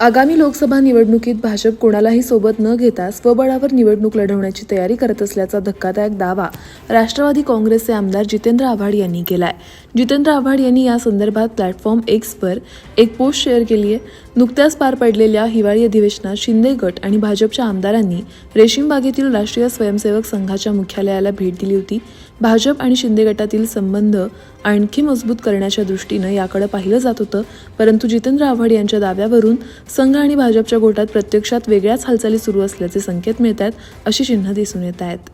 आगामी लोकसभा निवडणुकीत भाजप कोणालाही सोबत न घेता स्वबळावर निवडणूक लढवण्याची तयारी करत असल्याचा धक्कादायक दावा राष्ट्रवादी काँग्रेसचे आमदार जितेंद्र आव्हाड यांनी केलाय. जितेंद्र आव्हाड यांनी या संदर्भात प्लॅटफॉर्म एक्सवर एक पोस्ट शेअर केली आहे नुकत्याच पार पडलेल्या हिवाळी अधिवेशनात शिंदे गट आणि भाजपच्या आमदारांनी रेशीमबागेतील राष्ट्रीय स्वयंसेवक संघाच्या मुख्यालयाला भेट दिली होती. भाजप आणि शिंदे गटातील संबंध आणखी मजबूत करण्याच्या दृष्टीनं याकडे पाहिलं जात होतं. परंतु जितेंद्र आव्हाड यांच्या दाव्यावरून संघ आणि भाजपच्या गोटात प्रत्यक्षात वेगळ्याच हालचाली सुरू असल्याचे संकेत मिळत आहेत अशी चिन्ह दिसून येत आहेत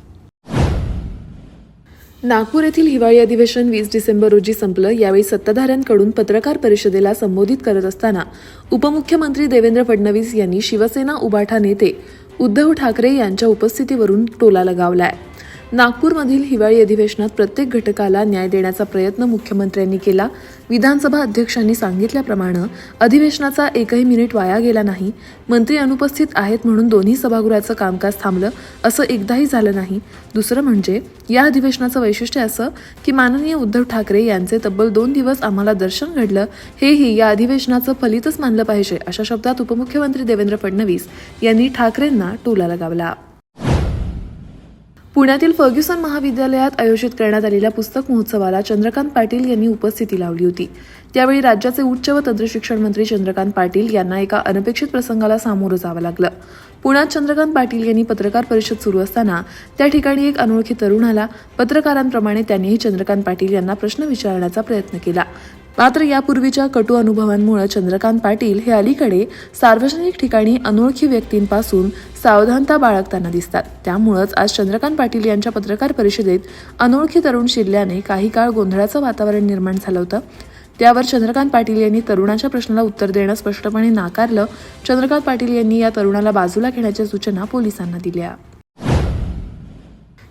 नागपूर येथील हिवाळी अधिवेशन वीस डिसेंबर रोजी संपलं. यावेळी सत्ताधाऱ्यांकडून पत्रकार परिषदेला संबोधित करत असताना उपमुख्यमंत्री देवेंद्र फडणवीस यांनी शिवसेना उबाठा नेते उद्धव ठाकरे यांच्या उपस्थितीवरून टोला लगावलाय. नागपूरमधील हिवाळी अधिवेशनात प्रत्येक घटकाला न्याय देण्याचा प्रयत्न मुख्यमंत्र्यांनी केला. विधानसभा अध्यक्षांनी सांगितल्याप्रमाणे अधिवेशनाचा एकही मिनिट वाया गेला नाही. मंत्री अनुपस्थित आहेत म्हणून दोन्ही सभागृहाचं कामकाज थांबलं असं एकदाही झालं नाही. दुसरं म्हणजे या अधिवेशनाचं वैशिष्ट्य असं की माननीय उद्धव ठाकरे यांचे तब्बल दोन दिवस आम्हाला दर्शन घडलं हेही या अधिवेशनाचं फलितच मानलं पाहिजे अशा शब्दात उपमुख्यमंत्री देवेंद्र फडणवीस यांनी ठाकरेंना टोला लगावला. पुण्यातील फर्ग्युसन महाविद्यालयात आयोजित करण्यात आलेल्या पुस्तक महोत्सवाला चंद्रकांत पाटील यांनी उपस्थिती लावली होती. त्यावेळी राज्याचे उच्च व तंत्रशिक्षण मंत्री चंद्रकांत पाटील यांना एका अनपेक्षित प्रसंगाला सामोरं जावं लागलं. पुण्यात चंद्रकांत पाटील यांनी पत्रकार परिषद सुरू असताना त्या ठिकाणी एक अनोळखी तरुण आला पत्रकारांप्रमाणे त्यांनीही चंद्रकांत पाटील यांना प्रश्न विचारण्याचा प्रयत्न केला. मात्र यापूर्वीच्या कटू अनुभवांमुळे चंद्रकांत पाटील हे अलीकडे सार्वजनिक ठिकाणी अनोळखी व्यक्तींपासून सावधानता बाळगताना दिसतात. त्यामुळंच आज चंद्रकांत पाटील यांच्या पत्रकार परिषदेत अनोळखी तरुण शिरल्याने काही काळ गोंधळाचं वातावरण निर्माण झालं होतं. त्यावर चंद्रकांत पाटील यांनी तरुणाच्या प्रश्नाला उत्तर देणं स्पष्टपणे नाकारलं. चंद्रकांत पाटील यांनी या तरुणाला बाजूला घेण्याच्या सूचना पोलिसांना दिल्या.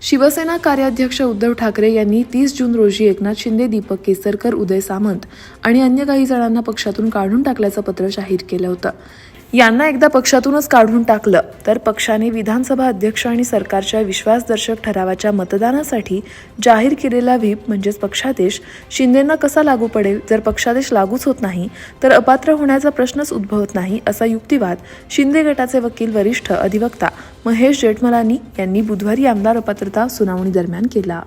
शिवसेना कार्याध्यक्ष उद्धव ठाकरे यांनी तीस जून रोजी एकनाथ शिंदे दीपक केसरकर उदय सामंत आणि अन्य काही जणांना पक्षातून काढून टाकल्याचं पत्र जाहीर केलं होतं. यांना एकदा पक्षातूनच काढून टाकलं. तर पक्षाने विधानसभा अध्यक्ष आणि सरकारच्या विश्वासदर्शक ठरावाच्या मतदानासाठी जाहीर केलेला व्हीप म्हणजेच पक्षादेश शिंदेंना कसा लागू पडेल? जर पक्षादेश लागूच होत नाही तर अपात्र होण्याचा प्रश्नच उद्भवत नाही असा युक्तिवाद शिंदे गटाचे वकील वरिष्ठ अधिवक्ता महेश जेठमलानी यांनी बुधवारी आमदार अपात्रता सुनावणी दरम्यान केला.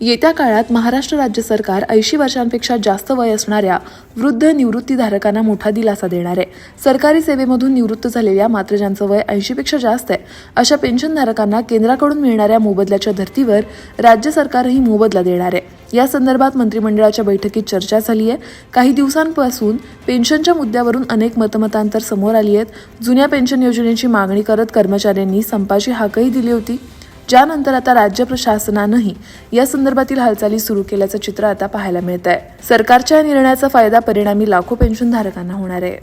येत्या काळात महाराष्ट्र राज्य सरकार ऐंशी वर्षांपेक्षा जास्त वय असणाऱ्या वृद्ध निवृत्तीधारकांना मोठा दिलासा देणार आहे. सरकारी सेवेमधून निवृत्त झालेल्या मात्र ज्यांचं वय ऐंशीपेक्षा जास्त आहे अशा पेन्शनधारकांना केंद्राकडून मिळणाऱ्या मोबदल्याच्या धर्तीवर राज्य सरकारही मोबदला देणार आहे. या संदर्भात मंत्रिमंडळाच्या बैठकीत चर्चा झाली आहे. काही दिवसांपासून पेन्शनच्या मुद्द्यावरून अनेक मतमतांतर समोर आली आहेत. जुन्या पेन्शन योजनेची मागणी करत कर्मचाऱ्यांनी संपाची हाकही दिली होती. ज्यानंतर आता राज्य प्रशासनानंही या संदर्भातील हालचाली सुरू केल्याचं चित्र आता पाहायला मिळत आहे सरकारच्या या निर्णयाचा फायदा परिणामी लाखो पेन्शनधारकांना होणार आहे.